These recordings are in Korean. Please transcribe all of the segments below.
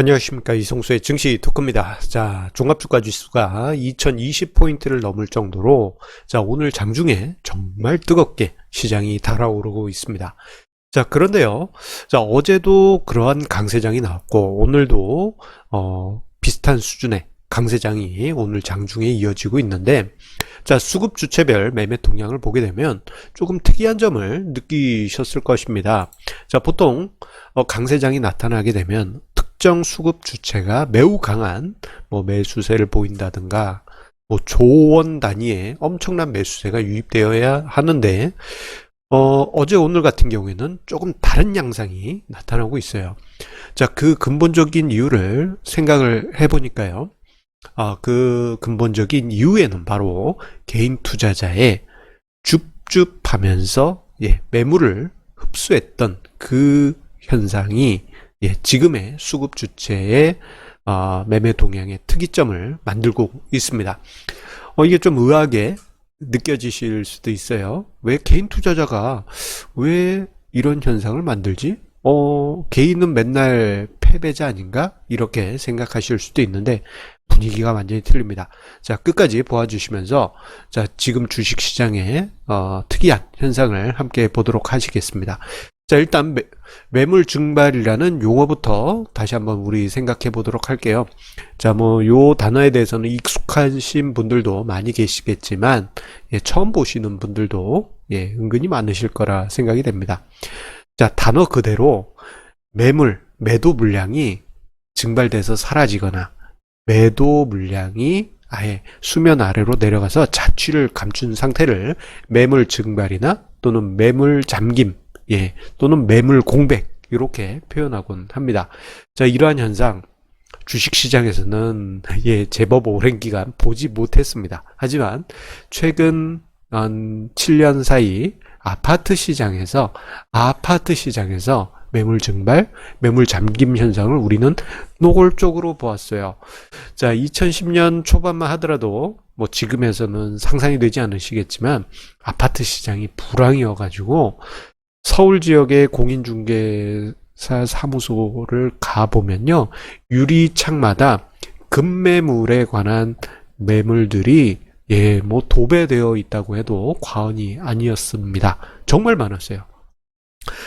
안녕하십니까 이성수의 증시 토크입니다. 자 종합주가 지수가 2020포인트를 넘을 정도로 자 오늘 장중에 정말 뜨겁게 시장이 달아오르고 있습니다. 자 그런데요, 자 어제도 그러한 강세장이 나왔고 오늘도 어, 비슷한 수준의 강세장이 오늘 장중에 이어지고 있는데 자 수급 주체별 매매 동향을 보게 되면 조금 특이한 점을 느끼셨을 것입니다. 자 보통 어, 강세장이 나타나게 되면 특정 수급 주체가 매우 강한 뭐 매수세를 보인다든가 뭐 조원 단위의 엄청난 매수세가 유입되어야 하는데 어, 어제 오늘 같은 경우에는 조금 다른 양상이 나타나고 있어요. 자, 그 근본적인 이유를 생각을 해보니까요. 아, 그 근본적인 이유에는 바로 개인 투자자의 줍줍하면서 예, 매물을 흡수했던 그 현상이 예, 지금의 수급 주체의 아, 매매 동향의 특이점을 만들고 있습니다. 어, 이게 좀 의아하게 느껴지실 수도 있어요. 왜 개인 투자자가 왜 이런 현상을 만들지? 어, 개인은 맨날 패배자 아닌가? 이렇게 생각하실 수도 있는데 분위기가 완전히 틀립니다. 자, 끝까지 보아주시면서 자, 지금 주식 시장의 어, 특이한 현상을 함께 보도록 하시겠습니다. 자, 일단 매, 매물 증발이라는 용어부터 다시 한번 우리 생각해 보도록 할게요. 자, 뭐, 요 단어에 대해서는 익숙하신 분들도 많이 계시겠지만, 예, 처음 보시는 분들도, 예, 은근히 많으실 거라 생각이 됩니다. 자, 단어 그대로 매물, 매도 물량이 증발돼서 사라지거나, 매도 물량이 아예 수면 아래로 내려가서 자취를 감춘 상태를 매물 증발이나 또는 매물 잠김, 예, 또는 매물 공백, 이렇게 표현하곤 합니다. 자, 이러한 현상, 주식시장에서는, 예, 제법 오랜 기간 보지 못했습니다. 하지만, 최근 한 7년 사이 아파트 시장에서, 아파트 시장에서 매물 증발, 매물 잠김 현상을 우리는 노골적으로 보았어요. 자, 2010년 초반만 하더라도, 뭐 지금에서는 상상이 되지 않으시겠지만, 아파트 시장이 불황이어가지고, 서울 지역의 공인중개사 사무소를 가보면요. 유리창마다 급매물에 관한 매물들이 예, 뭐 도배되어 있다고 해도 과언이 아니었습니다. 정말 많았어요.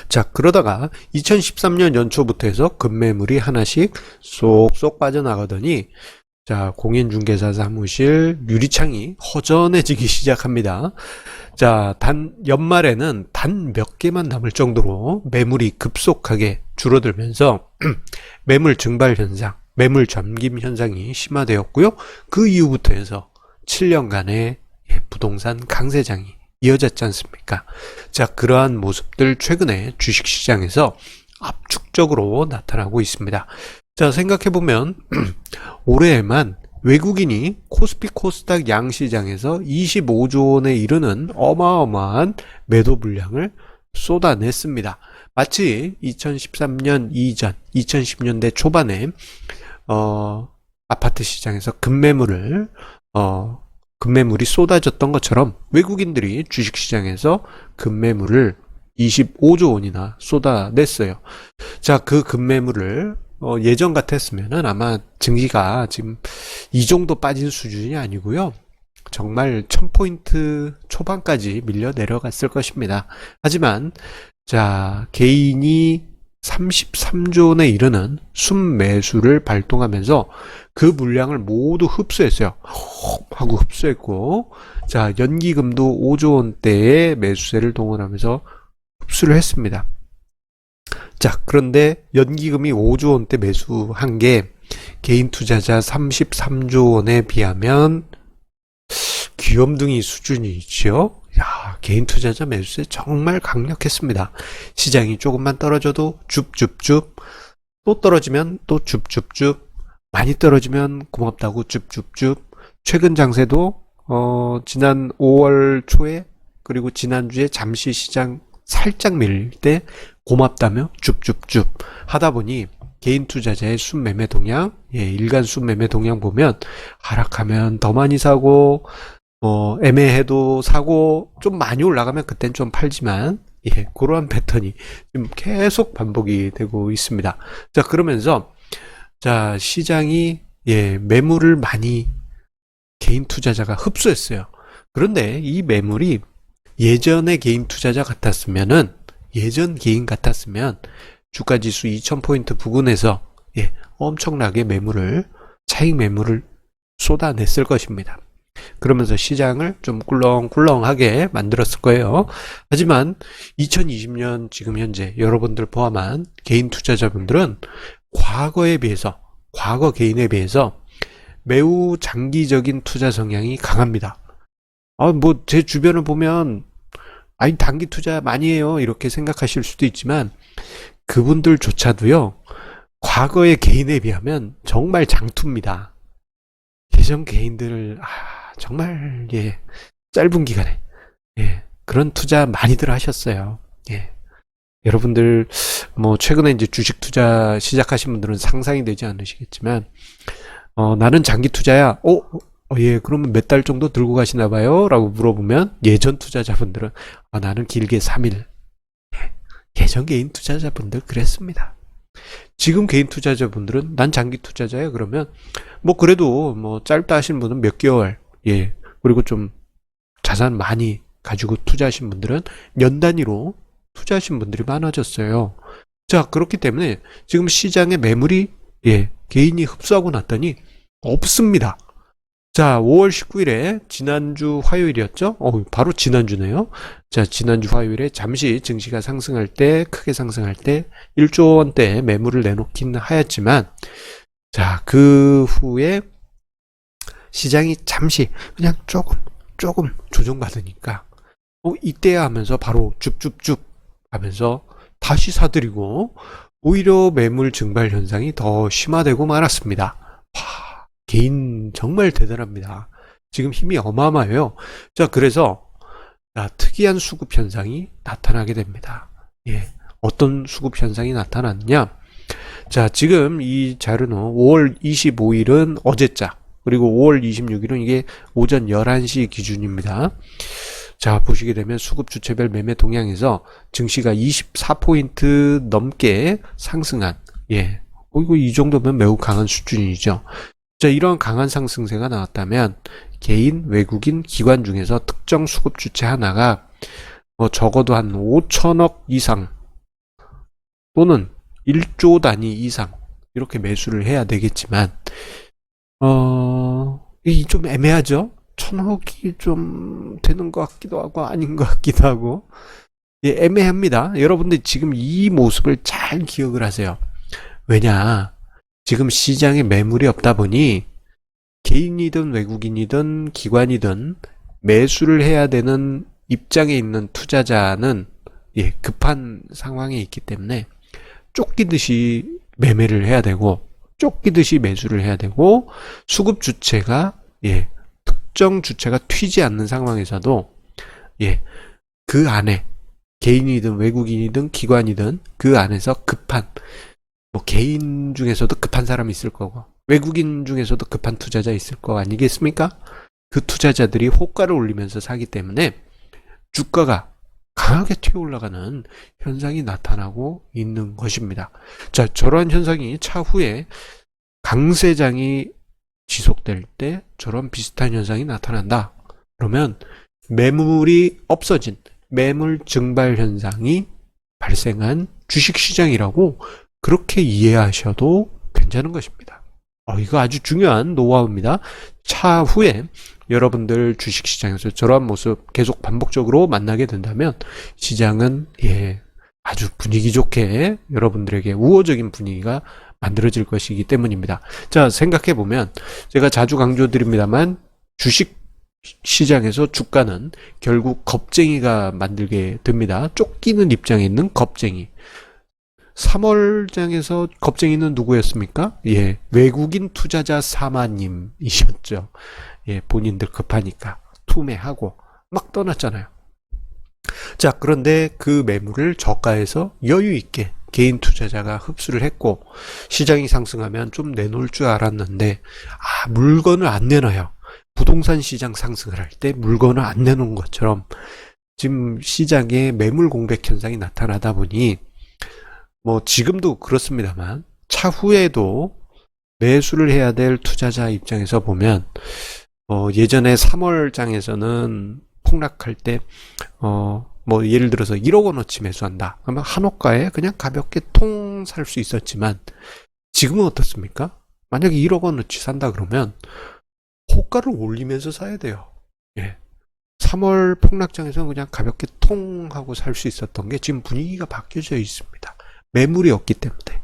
자, 그러다가 2013년 연초부터 해서 급매물이 하나씩 쏙쏙 빠져나가더니 자, 공인중개사 사무실 유리창이 허전해지기 시작합니다. 자, 단, 연말에는 단 몇 개만 남을 정도로 매물이 급속하게 줄어들면서 매물 증발 현상, 매물 잠김 현상이 심화되었고요. 그 이후부터 해서 7년간의 부동산 강세장이 이어졌지 않습니까? 자, 그러한 모습들 최근에 주식시장에서 압축적으로 나타나고 있습니다. 자, 생각해보면, 올해에만 외국인이 코스피 코스닥 양시장에서 25조 원에 이르는 어마어마한 매도 물량을 쏟아냈습니다. 마치 2013년 이전, 2010년대 초반에, 어, 아파트 시장에서 급매물을, 어, 급매물이 쏟아졌던 것처럼 외국인들이 주식 시장에서 급매물을 25조 원이나 쏟아냈어요. 자, 그 급매물을 어, 예전 같았으면은 아마 증시가 지금 이 정도 빠진 수준이 아니고요. 정말 1000포인트 초반까지 밀려 내려갔을 것입니다. 하지만, 자, 개인이 33조 원에 이르는 순매수를 발동하면서 그 물량을 모두 흡수했어요. 하고 흡수했고, 자, 연기금도 5조 원대의 매수세를 동원하면서 흡수를 했습니다. 자, 그런데 연기금이 5조 원대 매수한 게 개인 투자자 33조 원에 비하면 귀염둥이 수준이 있죠. 야, 개인 투자자 매수세 정말 강력했습니다. 시장이 조금만 떨어져도 줍줍줍, 또 떨어지면 또 줍줍줍, 많이 떨어지면 고맙다고 줍줍줍. 최근 장세도 어, 지난 5월 초에 그리고 지난주에 잠시 시장 살짝 밀릴 때 고맙다며 줍줍줍 하다 보니 개인 투자자의 순매매 동향, 예, 일간 순매매 동향 보면 하락하면 더 많이 사고 뭐 애매해도 사고 좀 많이 올라가면 그땐 좀 팔지만 예, 그러한 패턴이 지금 계속 반복이 되고 있습니다. 자, 그러면서 자, 시장이 예, 매물을 많이 개인 투자자가 흡수했어요. 그런데 이 매물이 예전의 개인 투자자 같았으면은 예전 개인 같았으면 주가 지수 2000포인트 부근에서 예, 엄청나게 매물을 차익 매물을 쏟아냈을 것입니다. 그러면서 시장을 좀 꿀렁꿀렁하게 만들었을 거예요. 하지만 2020년 지금 현재 여러분들 포함한 개인 투자자분들은 과거에 비해서 과거 개인에 비해서 매우 장기적인 투자 성향이 강합니다. 아, 뭐 제 주변을 보면 아니 단기 투자 많이 해요 이렇게 생각하실 수도 있지만 그분들조차도요 과거의 개인에 비하면 정말 장투입니다. 예전 개인들을 아, 정말 예 짧은 기간에 예 그런 투자 많이들 하셨어요. 예 여러분들 뭐 최근에 이제 주식 투자 시작하신 분들은 상상이 되지 않으시겠지만 어 나는 장기 투자야. 어? 어, 예, 그러면 몇 달 정도 들고 가시나 봐요? 라고 물어보면 예전 투자자분들은 아, 나는 길게 3일. 예전 개인 투자자분들 그랬습니다. 지금 개인 투자자분들은 난 장기 투자자야 그러면 뭐 그래도 뭐 짧다 하신 분은 몇 개월 예 그리고 좀 자산 많이 가지고 투자하신 분들은 년 단위로 투자하신 분들이 많아졌어요. 자 그렇기 때문에 지금 시장의 매물이 예 개인이 흡수하고 났더니 없습니다. 자, 5월 19일에 지난주 화요일이었죠? 어, 바로 지난주네요. 자, 지난주 화요일에 잠시 증시가 상승할 때, 크게 상승할 때 1조 원대 매물을 내놓긴 하였지만 자, 그 후에 시장이 잠시 그냥 조금 조금 조정받으니까 어, 이때야 하면서 바로 줍줍줍 하면서 다시 사들이고 오히려 매물 증발 현상이 더 심화되고 말았습니다. 와, 개인 정말 대단합니다. 지금 힘이 어마어마해요. 자, 그래서 아, 특이한 수급 현상이 나타나게 됩니다. 예. 어떤 수급 현상이 나타났냐? 자, 지금 이 자료는 5월 25일은 어제자, 그리고 5월 26일은 이게 오전 11시 기준입니다. 자, 보시게 되면 수급 주체별 매매 동향에서 증시가 24포인트 넘게 상승한, 예. 어, 이거 이 정도면 매우 강한 수준이죠. 자, 이런 강한 상승세가 나왔다면 개인, 외국인, 기관 중에서 특정 수급 주체 하나가 뭐 적어도 한 5천억 이상 또는 1조 단위 이상 이렇게 매수를 해야 되겠지만 어, 이좀 애매하죠? 천억이 좀 되는 것 같기도 하고 아닌 것 같기도 하고 예, 애매합니다. 여러분들 지금 이 모습을 잘 기억을 하세요. 왜냐? 지금 시장에 매물이 없다 보니 개인이든 외국인이든 기관이든 매수를 해야 되는 입장에 있는 투자자는 예, 급한 상황에 있기 때문에 쫓기듯이 매매를 해야 되고 쫓기듯이 매수를 해야 되고 수급 주체가 예, 특정 주체가 튀지 않는 상황에서도 예, 그 안에 개인이든 외국인이든 기관이든 그 안에서 급한 뭐 개인 중에서도 급한 사람이 있을 거고 외국인 중에서도 급한 투자자 있을 거 아니겠습니까? 그 투자자들이 호가를 올리면서 사기 때문에 주가가 강하게 튀어 올라가는 현상이 나타나고 있는 것입니다. 자, 저러한 현상이 차후에 강세장이 지속될 때 저런 비슷한 현상이 나타난다. 그러면 매물이 없어진 매물 증발 현상이 발생한 주식 시장이라고 그렇게 이해하셔도 괜찮은 것입니다. 어, 이거 아주 중요한 노하우입니다. 차후에 여러분들 주식시장에서 저러한 모습 계속 반복적으로 만나게 된다면 시장은 예, 아주 분위기 좋게 여러분들에게 우호적인 분위기가 만들어질 것이기 때문입니다. 자, 생각해 보면 제가 자주 강조드립니다만 주식 시장에서 주가는 결국 겁쟁이가 만들게 됩니다. 쫓기는 입장에 있는 겁쟁이. 3월장에서 겁쟁이는 누구였습니까? 예, 외국인 투자자 사마님이셨죠. 예, 본인들 급하니까 투매하고 막 떠났잖아요. 자, 그런데 그 매물을 저가에서 여유 있게 개인 투자자가 흡수를 했고 시장이 상승하면 좀 내놓을 줄 알았는데 아, 물건을 안 내놔요. 부동산 시장 상승을 할 때 물건을 안 내놓은 것처럼 지금 시장에 매물 공백 현상이 나타나다 보니 뭐 지금도 그렇습니다만 차후에도 매수를 해야 될 투자자 입장에서 보면 어, 예전에 3월장에서는 폭락할 때 어, 뭐 예를 들어서 1억 원어치 매수한다. 그러면 한호가에 그냥 가볍게 통 살 수 있었지만 지금은 어떻습니까? 만약에 1억 원어치 산다 그러면 호가를 올리면서 사야 돼요. 예. 3월 폭락장에서는 그냥 가볍게 통 하고 살 수 있었던 게 지금 분위기가 바뀌어져 있습니다. 매물이 없기 때문에.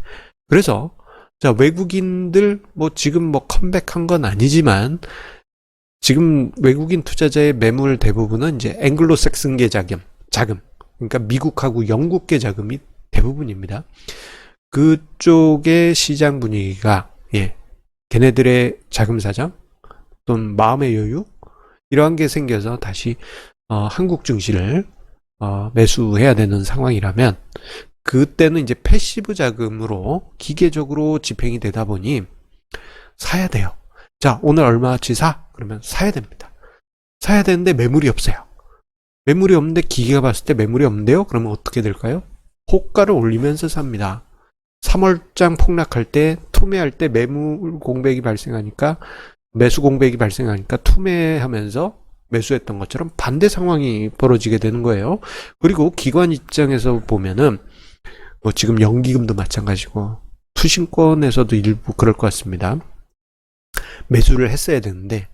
그래서 자, 외국인들 뭐 지금 뭐 컴백한 건 아니지만 지금 외국인 투자자의 매물 대부분은 이제 앵글로색슨계 자금, 자금. 그러니까 미국하고 영국계 자금이 대부분입니다. 그쪽의 시장 분위기가 예. 걔네들의 자금 사정 또는 마음의 여유 이러한 게 생겨서 다시 어, 한국 증시를 어, 매수해야 되는 상황이라면 그때는 이제 패시브 자금으로 기계적으로 집행이 되다 보니 사야 돼요. 자, 오늘 얼마치 사? 그러면 사야 됩니다. 사야 되는데 매물이 없어요. 매물이 없는데 기계가 봤을 때 매물이 없는데요? 그러면 어떻게 될까요? 호가를 올리면서 삽니다. 3월장 폭락할 때 투매할 때 매물 공백이 발생하니까 매수 공백이 발생하니까 투매하면서 매수했던 것처럼 반대 상황이 벌어지게 되는 거예요. 그리고 기관 입장에서 보면은 뭐 지금 연기금도 마찬가지고 투신권에서도 일부 그럴 것 같습니다. 매수를 했어야 되는데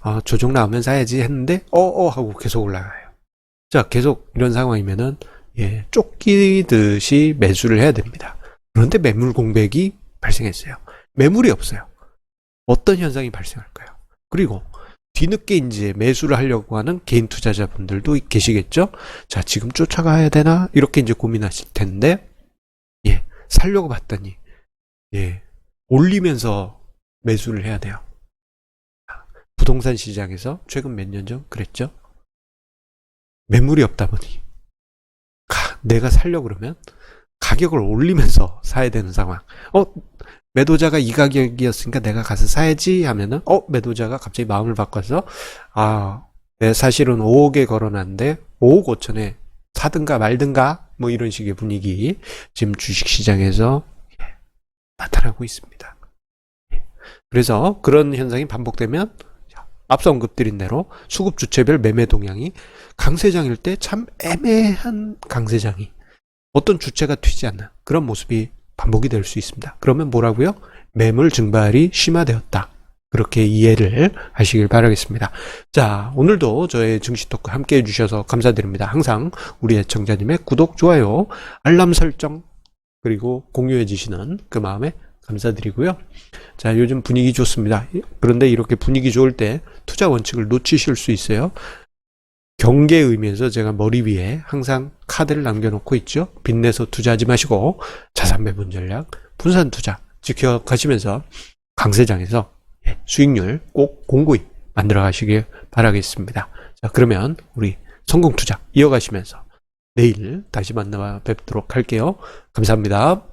아, 조정 나오면 사야지 했는데 어어 하고 계속 올라가요. 자, 계속 이런 상황이면은 예, 쫓기듯이 매수를 해야 됩니다. 그런데 매물 공백이 발생했어요. 매물이 없어요. 어떤 현상이 발생할까요? 그리고 뒤늦게 이제 매수를 하려고 하는 개인 투자자분들도 계시겠죠? 자, 지금 쫓아가야 되나? 이렇게 이제 고민하실 텐데, 예, 살려고 봤더니, 예, 올리면서 매수를 해야 돼요. 부동산 시장에서 최근 몇 년 전 그랬죠? 매물이 없다 보니, 가, 내가 살려고 그러면 가격을 올리면서 사야 되는 상황. 어, 매도자가 이 가격이었으니까 내가 가서 사야지 하면은, 어, 매도자가 갑자기 마음을 바꿔서, 아, 내 사실은 5억에 걸어놨는데, 5억 5천에 사든가 말든가, 뭐 이런 식의 분위기, 지금 주식시장에서 예, 나타나고 있습니다. 예. 그래서 그런 현상이 반복되면, 앞서 언급드린 대로 수급 주체별 매매 동향이 강세장일 때 참 애매한 강세장이 어떤 주체가 튀지 않는 그런 모습이 반복이 될 수 있습니다. 그러면 뭐라고요? 매물 증발이 심화되었다. 그렇게 이해를 하시길 바라겠습니다. 자, 오늘도 저의 증시 토크 함께 해주셔서 감사드립니다. 항상 우리 애청자님의 구독, 좋아요, 알람 설정, 그리고 공유해 주시는 그 마음에 감사드리고요. 자, 요즘 분위기 좋습니다. 그런데 이렇게 분위기 좋을 때 투자 원칙을 놓치실 수 있어요. 경계 의미에서 제가 머리 위에 항상 카드를 남겨놓고 있죠. 빚내서 투자하지 마시고 자산 배분 전략, 분산 투자 지켜가시면서 강세장에서 예, 수익률 꼭 공고히 만들어 가시길 바라겠습니다. 자, 그러면 우리 성공 투자 이어가시면서 내일 다시 만나 뵙도록 할게요. 감사합니다.